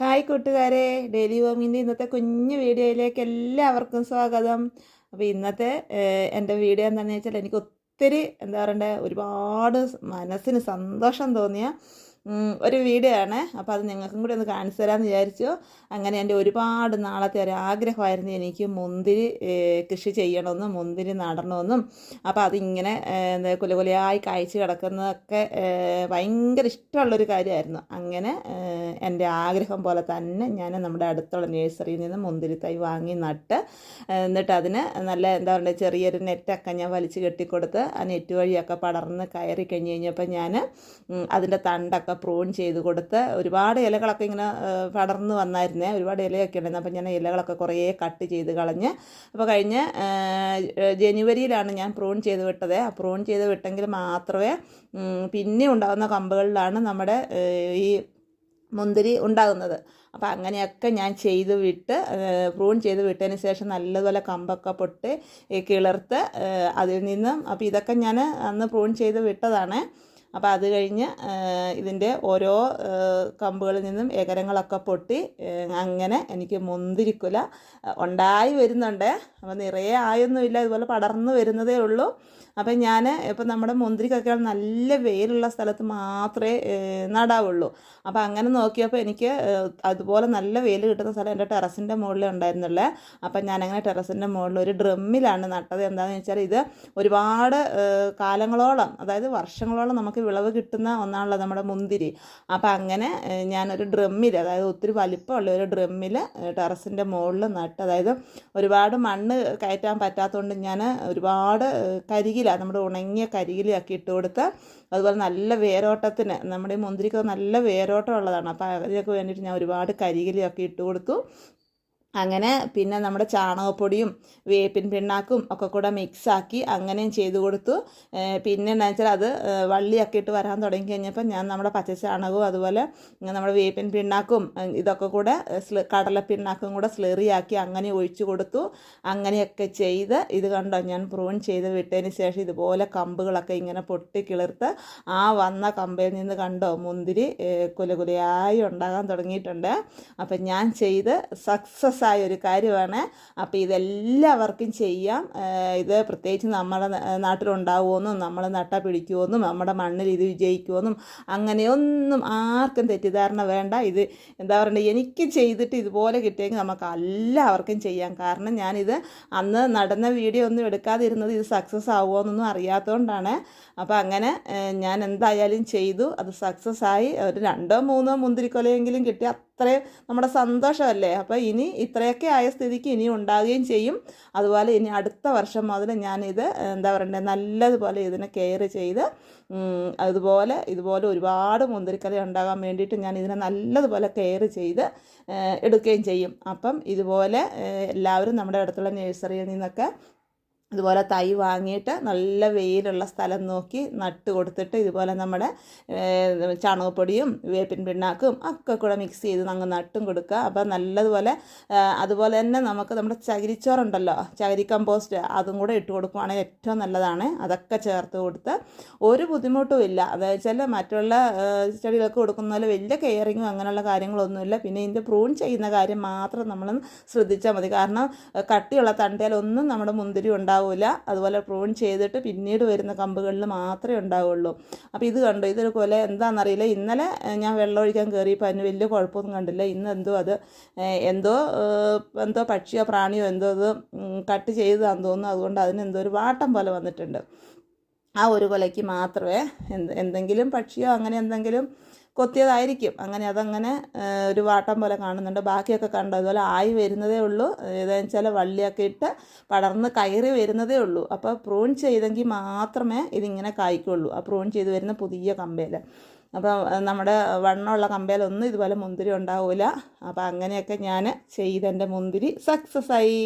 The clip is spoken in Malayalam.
ഹായ് കൂട്ടുകാരെ ഡെയിലി ഹോമിന്റെ ഇന്നത്തെ കുഞ്ഞു വീഡിയോയിലേക്ക് എല്ലാവർക്കും സ്വാഗതം. അപ്പോൾ ഇന്നത്തെ എന്റെ വീഡിയോ എന്താണെന്ന് വെച്ചാൽ എനിക്ക് ഒത്തിരി എന്താ പറയണ്ടേ ഒരുപാട് മനസ്സിന് സന്തോഷം തോന്നിയ ഒരു വീഡിയോ ആണ് അപ്പോൾ അത് നിങ്ങൾക്കും കൂടി ഒന്ന് കാണിച്ചു തരാമെന്ന് വിചാരിച്ചു. അങ്ങനെ എന്റെ ഒരുപാട് നാളത്തെ ഒരു ആഗ്രഹമായിരുന്നു എനിക്ക് മുന്തിരി കൃഷി ചെയ്യണമെന്നും മുന്തിരി നടണമെന്നും. അപ്പോൾ അതിങ്ങനെ കുലകുലയായി കാഴ്ച കിടക്കുന്നതൊക്കെ ഭയങ്കര ഇഷ്ടമുള്ളൊരു കാര്യമായിരുന്നു. അങ്ങനെ എന്റെ ആഗ്രഹം പോലെ തന്നെ ഞാൻ നമ്മുടെ അടുത്തുള്ള നഴ്സറിയിൽ നിന്ന് മുന്തിരി തൈ വാങ്ങി നട്ട് എന്നിട്ട് അതിന് നല്ല എന്താ പറയുക ചെറിയൊരു നെറ്റൊക്കെ ഞാൻ വലിച്ചു കെട്ടിക്കൊടുത്ത് ആ നെറ്റ് വഴിയൊക്കെ പടർന്ന് കയറി കഴിഞ്ഞ് കഴിഞ്ഞപ്പോൾ ഞാൻ അതിന്റെ തണ്ടൊക്കെ പ്രൂൺ ചെയ്ത് കൊടുത്ത് ഒരുപാട് ഇലകളൊക്കെ ഇങ്ങനെ പടർന്ന് വന്നായിരുന്നേ. ഒരുപാട് ഇലയൊക്കെ ഉണ്ടായിരുന്നു. അപ്പം ഞാൻ ഇലകളൊക്കെ കുറേ കട്ട് ചെയ്ത് കളഞ്ഞ് അപ്പോൾ കഴിഞ്ഞ് ജനുവരിയിലാണ് ഞാൻ പ്രൂൺ ചെയ്ത് വിട്ടത്. ആ പ്രൂൺ ചെയ്ത് വിട്ടെങ്കിൽ മാത്രമേ പിന്നെ ഉണ്ടാകുന്ന കമ്പുകളിലാണ് നമ്മുടെ ഈ മുന്തിരി ഉണ്ടാകുന്നത്. അപ്പോൾ അങ്ങനെയൊക്കെ ഞാൻ ചെയ്ത് വിട്ട് പ്രൂൺ ചെയ്ത് വിട്ടതിന് ശേഷം നല്ലതുപോലെ കമ്പൊക്കെ പൊട്ടി കിളിർത്ത് അതിൽ നിന്നും അപ്പോൾ ഇതൊക്കെ ഞാൻ അന്ന് പ്രൂൺ ചെയ്ത് വിട്ടതാണ്. അപ്പോൾ അത് കഴിഞ്ഞ് ഇതിന്റെ ഓരോ കമ്പുകളിൽ നിന്നും ഏകരങ്ങളൊക്കെ പൊട്ടി അങ്ങനെ എനിക്ക് മുന്തിരിക്കുല ഉണ്ടായി വരുന്നുണ്ട്. അപ്പോൾ നിറയെ ആയൊന്നുമില്ല ഇതുപോലെ പടർന്നു വരുന്നതേ ഉള്ളൂ. അപ്പം ഞാൻ ഇപ്പം നമ്മുടെ മുന്തിരിക്കൊക്കെ നല്ല വെയിലുള്ള സ്ഥലത്ത് മാത്രമേ നടാവുള്ളൂ. അപ്പോൾ അങ്ങനെ നോക്കിയപ്പോൾ എനിക്ക് അതുപോലെ നല്ല വെയിൽ കിട്ടുന്ന സ്ഥലം എന്റെ ടെറസിന്റെ മുകളിൽ ഉണ്ടായിരുന്നുള്ളേ. അപ്പം ഞാനങ്ങനെ ടെറസിന്റെ മുകളിൽ ഒരു ഡ്രമ്മിലാണ് നട്ടത്. എന്താണെന്ന് വെച്ചാൽ ഇത് ഒരുപാട് കാലങ്ങളോളം അതായത് വർഷങ്ങളോളം നമുക്ക് വിളവ് കിട്ടുന്ന ഒന്നാണല്ലോ നമ്മുടെ മുന്തിരി. അപ്പം അങ്ങനെ ഞാനൊരു ഡ്രമ്മിൽ അതായത് ഒത്തിരി വലിപ്പമുള്ള ഒരു ഡ്രമ്മിൽ ടെറസിന്റെ മുകളിൽ നട്ട് അതായത് ഒരുപാട് മണ്ണ് കയറ്റാൻ പറ്റാത്തതുകൊണ്ട് ഞാൻ ഒരുപാട് കരികില നമ്മുടെ ഉണങ്ങിയ കരികിലൊക്കെ ഇട്ട് കൊടുത്ത് അതുപോലെ നല്ല വേരോട്ടത്തിന് നമ്മുടെ മുന്തിരിക്ക് നല്ല വേരോട്ടം ഉള്ളതാണ്. അപ്പോൾ അതിനൊക്കെ വേണ്ടിയിട്ട് ഞാൻ ഒരുപാട് കരികിലൊക്കെ ഇട്ട് കൊടുത്തു. അങ്ങനെ പിന്നെ നമ്മുടെ ചാണകപ്പൊടിയും വേപ്പിൻ പിണ്ണാക്കും ഒക്കെ കൂടെ മിക്സാക്കി അങ്ങനെയും ചെയ്ത് കൊടുത്തു. പിന്നെ എന്താ വെച്ചാൽ അത് വള്ളിയൊക്കെ ഇട്ട് വരാൻ തുടങ്ങി കഴിഞ്ഞപ്പോൾ ഞാൻ നമ്മുടെ പച്ച ചാണകവും അതുപോലെ നമ്മുടെ വേപ്പിൻ പിണ്ണാക്കും ഇതൊക്കെ കൂടെ കടല പിണ്ണാക്കും കൂടെ സ്ലെറിയാക്കി അങ്ങനെ ഒഴിച്ചു കൊടുത്തു. അങ്ങനെയൊക്കെ ചെയ്ത് ഇത് കണ്ടോ ഞാൻ പ്രൂൺ ചെയ്ത് വിട്ടതിന് ശേഷം ഇതുപോലെ കമ്പുകളൊക്കെ ഇങ്ങനെ പൊട്ടി കിളിർത്ത് ആ വന്ന കമ്പയിൽ നിന്ന് കണ്ടോ മുന്തിരി കുലകുലയായി ഉണ്ടാകാൻ തുടങ്ങിയിട്ടുണ്ട്. അപ്പം ഞാൻ ചെയ്ത് സക്സസ് ആയ ഒരു കാര്യമാണ്. അപ്പോൾ ഇതെല്ലാവർക്കും ചെയ്യാം. ഇത് പ്രത്യേകിച്ച് നമ്മുടെ നാട്ടിലുണ്ടാവുമെന്നും നമ്മൾ നട്ട പിടിക്കുമെന്നും നമ്മുടെ മണ്ണിൽ ഇത് വിജയിക്കുമെന്നും അങ്ങനെയൊന്നും ആർക്കും തെറ്റിദ്ധാരണ വേണ്ട. ഇത് എന്താ പറയുക എനിക്ക് ചെയ്തിട്ട് ഇതുപോലെ കിട്ടിയെങ്കിൽ നമുക്ക് എല്ലാവർക്കും ചെയ്യാം. കാരണം ഞാനിത് അന്ന് നടന്ന വീഡിയോ ഒന്നും എടുക്കാതിരുന്നത് ഇത് സക്സസ് ആവുമോ എന്നൊന്നും അറിയാത്തതുകൊണ്ടാണ് അപ്പോൾ അങ്ങനെ ഞാൻ എന്തായാലും ചെയ്തു. അത് സക്സസ് ആയി. ഒരു രണ്ടോ മൂന്നോ മുന്തിരിക്കൊലയെങ്കിലും കിട്ടി അത്രയും നമ്മുടെ സന്തോഷമല്ലേ? അപ്പോൾ ഇനി ഇത്രയൊക്കെ ആയ സ്ഥിതിക്ക് ഇനി ഉണ്ടാകുകയും ചെയ്യും. അതുപോലെ ഇനി അടുത്ത വർഷം മുതൽ ഞാനിത് എന്താ പറയണ്ടേ നല്ലതുപോലെ ഇതിനെ കെയർ ചെയ്ത് അതുപോലെ ഇതുപോലെ ഒരുപാട് മുന്തിരിക്കല ഉണ്ടാകാൻ വേണ്ടിയിട്ട് ഞാൻ ഇതിനെ നല്ലതുപോലെ കെയർ ചെയ്ത് എടുക്കുകയും ചെയ്യും. അപ്പം ഇതുപോലെ എല്ലാവരും നമ്മുടെ അടുത്തുള്ള നഴ്സറിയിൽ നിന്നൊക്കെ ഇതുപോലെ തൈ വാങ്ങിയിട്ട് നല്ല വെയിലുള്ള സ്ഥലം നോക്കി നട്ട് കൊടുത്തിട്ട് ഇതുപോലെ നമ്മുടെ ചാണകപ്പൊടിയും വേപ്പിൻ പിണ്ണാക്കും ഒക്കെ കൂടെ മിക്സ് ചെയ്ത് അങ്ങ് നട്ടും കൊടുക്കുക. അപ്പോൾ നല്ലതുപോലെ അതുപോലെ തന്നെ നമുക്ക് നമ്മുടെ ചകിരിച്ചോറുണ്ടല്ലോ ചകിരി കമ്പോസ്റ്റ് അതും കൂടെ ഇട്ട് കൊടുക്കുവാണെങ്കിൽ ഏറ്റവും നല്ലതാണ്. അതൊക്കെ ചേർത്ത് കൊടുത്ത് ഒരു ബുദ്ധിമുട്ടും ഇല്ല. അതായത് വെച്ചാൽ മറ്റുള്ള ചെടികൾക്ക് കൊടുക്കുന്ന പോലെ വലിയ കെയറിങ്ങും അങ്ങനെയുള്ള കാര്യങ്ങളൊന്നുമില്ല പിന്നെ ഇതിന്റെ പ്രൂൺ ചെയ്യുന്ന കാര്യം മാത്രം നമ്മൾ ശ്രദ്ധിച്ചാൽ മതി. കാരണം കട്ടിയുള്ള തണ്ടയിലൊന്നും നമ്മുടെ മുന്തിരി ഉണ്ടാവില്ല അതുപോലെ പ്രൂൺ ചെയ്തിട്ട് പിന്നീട് വരുന്ന കമ്പുകളിൽ മാത്രമേ ഉണ്ടാവുള്ളൂ. അപ്പോൾ ഇത് കണ്ടു? ഇതൊരു കൊല എന്താണെന്നറിയില്ല ഇന്നലെ ഞാൻ വെള്ളം ഒഴിക്കാൻ കയറിയപ്പോൾ അതിന് വലിയ കുഴപ്പമൊന്നും കണ്ടില്ല. ഇന്ന് എന്തോ അത് എന്തോ എന്തോ പക്ഷിയോ പ്രാണിയോ എന്തോ അത് കട്ട് ചെയ്തതാണെന്ന് തോന്നുന്നു. അതുകൊണ്ട് അതിന് എന്തോ ഒരു വാട്ടം പോലെ വന്നിട്ടുണ്ട്. ആ ഒരു കൊലയ്ക്ക് മാത്രമേ എന്ത് എന്തെങ്കിലും പക്ഷിയോ അങ്ങനെ എന്തെങ്കിലും കൊത്തിയതായിരിക്കും. അങ്ങനെ അതങ്ങനെ ഒരു വാട്ടം പോലെ കാണുന്നുണ്ട്. ബാക്കിയൊക്കെ കണ്ടു? അതുപോലെ ആയി വരുന്നതേ ഉള്ളൂ. ഏതാണെന്ന് വെച്ചാൽ വള്ളിയൊക്കെ ഇട്ട് പടർന്ന് കയറി വരുന്നതേ ഉള്ളൂ. അപ്പോൾ പ്രൂൺ ചെയ്തെങ്കിൽ മാത്രമേ ഇതിങ്ങനെ കായ്ക്കുള്ളൂ. ആ പ്രൂൺ ചെയ്ത് വരുന്ന പുതിയ കമ്പയിൽ അപ്പോൾ നമ്മുടെ വണ്ണമുള്ള കമ്പയിലൊന്നും ഇതുപോലെ മുന്തിരി ഉണ്ടാവില്ല അപ്പോൾ അങ്ങനെയൊക്കെ ഞാൻ ചെയ്തെന്റെ മുന്തിരി സക്സസ് ആയി